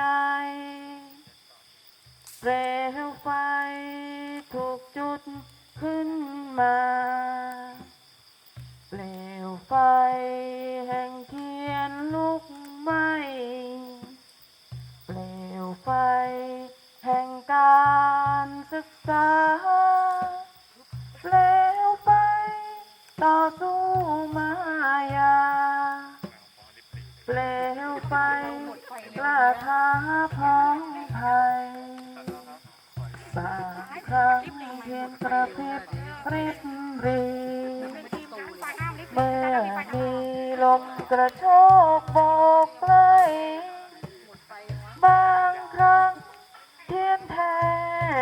ใจเปลวไฟถูกจุดขึ้นมาเปลวไฟแห่งเทียนลุกไหม้เปลวไฟแห่งการศึกษาเปลวไฟต่อสู้มายาเปลวไฟ กล้าท้าพ้องภัยบางครั้งเพียงกระพริบริบรีเมื่อมีลมกระโชกโบกไกลบางครั้งเทียนแท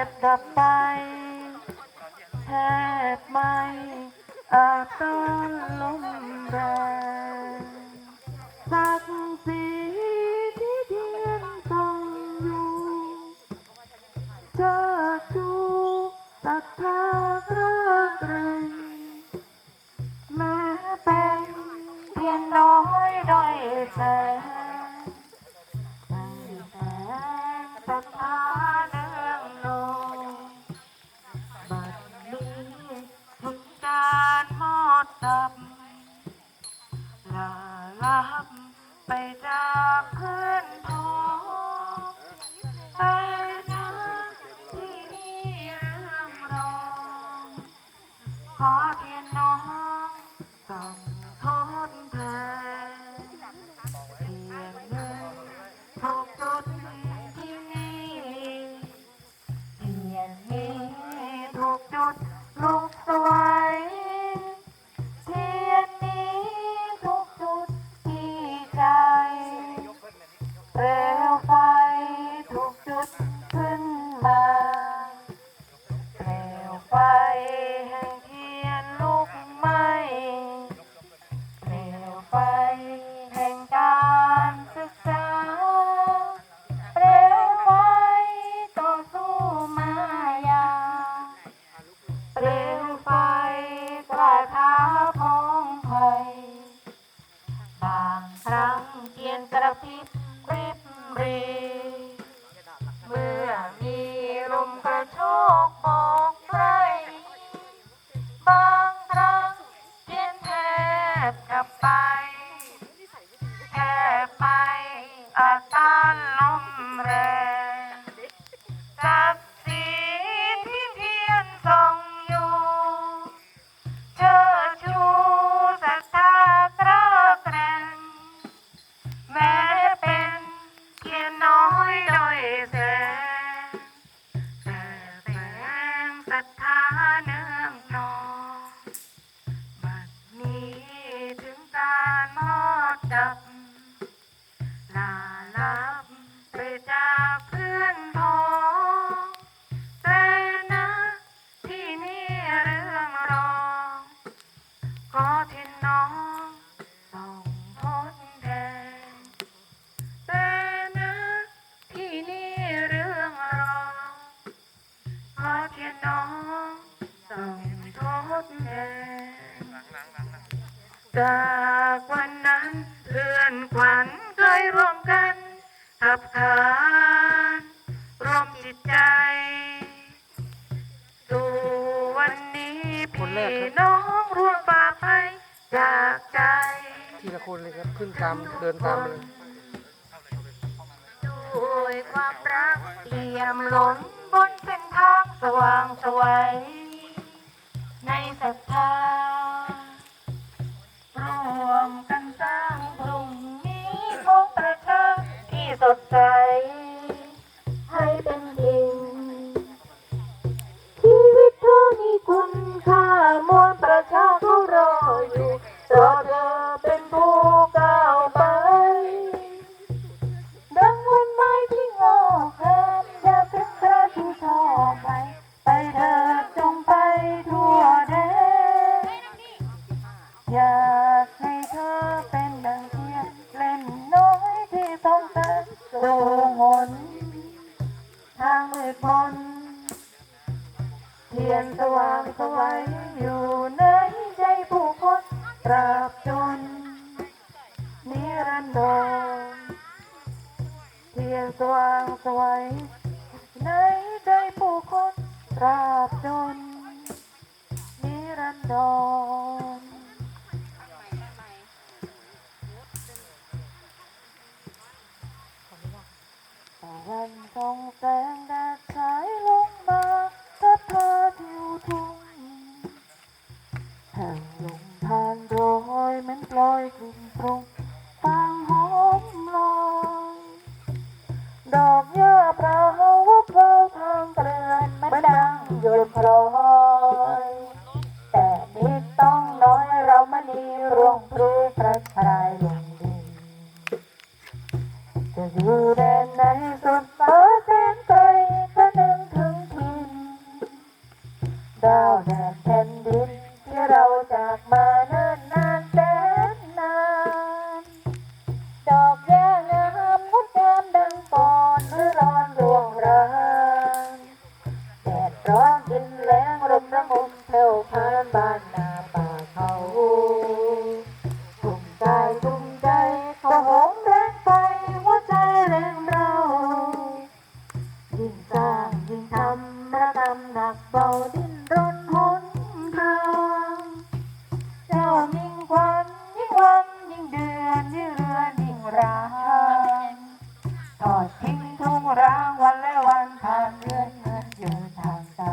บดับไป แทบไม่อาจต้านลมแรง น้อยด้อยแสนแสงศรัทธาเนื่งบัดนี้ถึงการมอดดับลาลับไปจากเพื่อนพ้องไปนะที่นี่เรื่องรองขอเพียง ขึ้นมาเปลวไฟแห่งเทียนลุกไหม้เปลวไฟแห่งการศึกษาเปลวไฟต่อสู้มายาเปลวไฟกล้าท้าพ้องภัยบางครั้งเทียนกระพริบริบรี ไป จากวันนั้นเพื่อนขวัญเคยร่วมกันขับขานร่วมจิตใจสู่วันนี้คนแรพี่กครับน้องร่วมฝ่าไปจากใจทีละคนเลยครับ ขึ้นตามเดินตามเลย ด้วยความรักเปี่ยมล้นบนเส้นทางสว่างไสวัยในศรัทธา ที่ ทางมืดมนเทียนสว่างสวัยอยู่ในใจผู้คนตราบจน นิรันดรทียนสว่างสวัยในใจผู้คนตราบจน นิรันดรวันส่องแสง เรามณีร่วงรูกระชายลงดินจะอยู่แดนไหนสุดฟ้าแสนไกลก็นึงถึงทินดาวแดนแผ่นดินที่เราจากมาเนิ่นนานแสนนานดอกแย่งามงดงามดังก่อนหรือร้อนรวงรานแดดร้อนกินแรงลมระงมเผ่วพา กำหนักเบาดิ้นรนหนทางเจ้ายิ่งควันยิ่งวันยิ่งเดือนยิ่งเรือนยิ่งร้างทอดทิ้งทุ่งร้างวันและวันผ่านเดือนเงินเดินทางไกล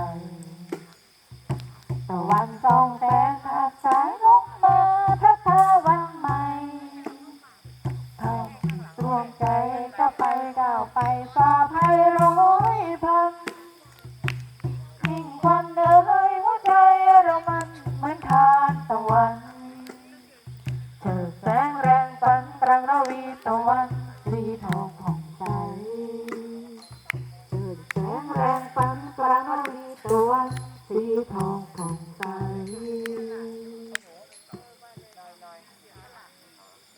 ตะวันส่องแสงขาดสายลงมาทับพาวันใหม่เข้าที่รวมใจก็ไปก้าวไป วีตะ